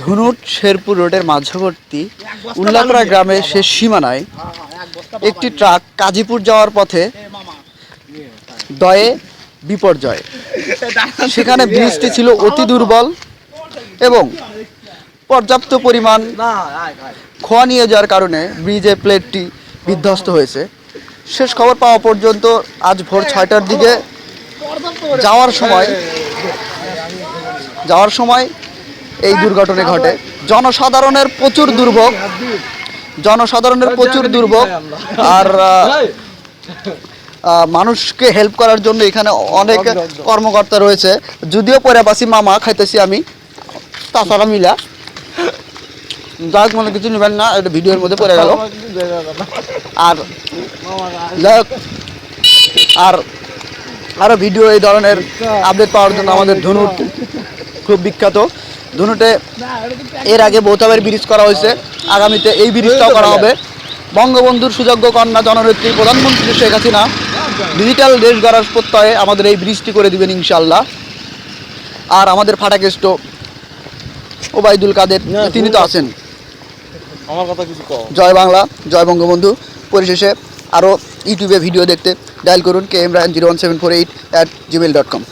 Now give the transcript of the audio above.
ধুনুট শেরপুর রোডের মাঝবর্তী উল্লাকড়া গ্রামের শেষ সীমানায় একটি ট্রাক কাজীপুর যাওয়ার পথে দয়ে বিপর্যয়। সেখানে ব্রিজটি ছিল অতি দুর্বল এবং পর্যাপ্ত পরিমাণ খোয়া নিয়ে যাওয়ার কারণে ব্রিজের প্লেটটি বিধ্বস্ত হয়েছে। শেষ খবর পাওয়া পর্যন্ত আজ ভোর ছয়টার দিকে যাওয়ার সময় যাওয়ার সময় এই দুর্ঘটনা ঘটে। জনসাধারণের প্রচুর দুর্ভোগ। জনসাধারণের প্রচুর দুর্ভোগ। আর মানুষকে হেল্প করার জন্য এখানে অনেক কর্মকর্তা রয়েছে। যদিও পরে বাসি মামা খাইতেছি আমি, তাছাড়া মিলা। যাক মনে কিছু নেবেন না, এটা ভিডিওর মধ্যে পড়ে গেল। আর আর আরও ভিডিও এই ধরনের আপডেট পাওয়ার জন্য আমাদের ধনুট খুব বিখ্যাত। ধনুটে এর আগে বহুতবার ব্রিজ করা হয়েছে। আগামীতে এই ব্রিজটাও করা হবে। বঙ্গবন্ধুর সুযোগ্য কন্যা জননেত্রী প্রধানমন্ত্রী শেখ হাসিনা ডিজিটাল দেশ গড়ার প্রত্যয়ে আমাদের এই ব্রিজটি করে দিবেন ইনশাল্লাহ আর আমাদের ফাটাকেষ্ট ওবায়দুল কাদের তিনি তো আছেন। আমার কথা কিছু জয় বাংলা জয় বঙ্গবন্ধু। পরিশেষে আরও ইউটিউবে ভিডিও দেখতে ডায়াল করুন K M Ryan zero one seven four eight at Gmail dot com